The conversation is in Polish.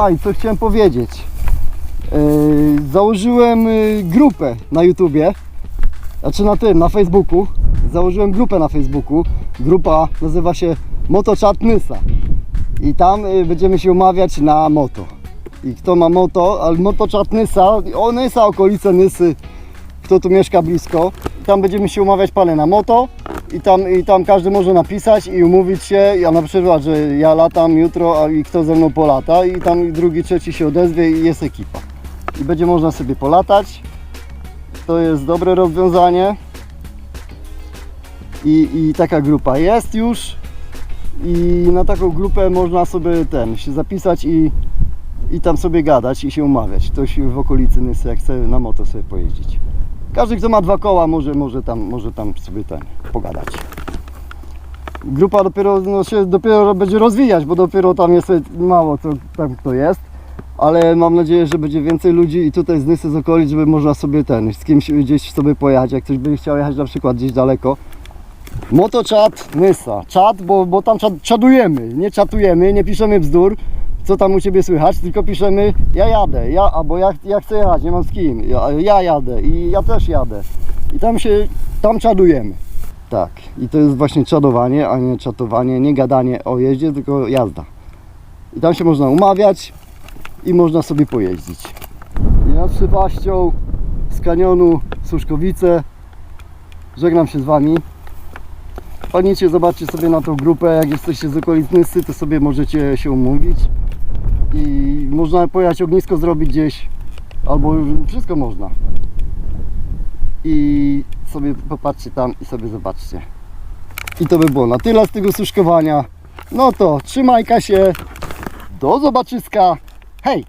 A i co chciałem powiedzieć. Yy, założyłem yy, grupę na YouTubie. Znaczy na tym, na Facebooku. Założyłem grupę na Facebooku. Grupa nazywa się Motochat Nysa. I tam yy, będziemy się umawiać na moto. I kto ma moto, ale Motochat Nysa, o Nysa, okolice Nysy, kto tu mieszka blisko. Tam będziemy się umawiać pale na moto. I tam, I tam każdy może napisać i umówić się, ja na przykład, że ja latam jutro, a i kto ze mną polata i tam drugi, trzeci się odezwie i jest ekipa. I będzie można sobie polatać. To jest dobre rozwiązanie. I, I taka grupa jest już. I na taką grupę można sobie ten się zapisać i, i tam sobie gadać i się umawiać. Ktoś w okolicy Nysy, jak chce na moto sobie pojeździć. Każdy, kto ma dwa koła, może, może, tam, może tam sobie ten pogadać. Grupa dopiero no, się dopiero będzie rozwijać, bo dopiero tam jest mało co tam kto jest. Ale mam nadzieję, że będzie więcej ludzi i tutaj z Nysy z okolic, żeby można sobie ten, z kimś gdzieś sobie pojechać, jak ktoś by chciał jechać na przykład gdzieś daleko. Motoczat Nysa. Czat, bo, bo tam czat, czadujemy, nie czatujemy, nie piszemy bzdur, co tam u Ciebie słychać, tylko piszemy ja jadę, ja, albo ja, ja chcę jechać, nie mam z kim, ja, ja jadę i ja też jadę. I tam się, tam czadujemy. Tak, i to jest właśnie czadowanie, a nie czatowanie, nie gadanie o jeździe, tylko jazda. I tam się można umawiać i można sobie pojeździć. Ja z Szypaścią z kanionu Suszkowice żegnam się z Wami. Panicie, zobaczcie sobie na tą grupę, jak jesteście z okolic to sobie możecie się umówić i można pojechać ognisko zrobić gdzieś, albo wszystko można. I sobie popatrzcie tam i sobie zobaczcie. I to by było na tyle z tego suszkowania. No to trzymajka się, do zobaczyska, hej!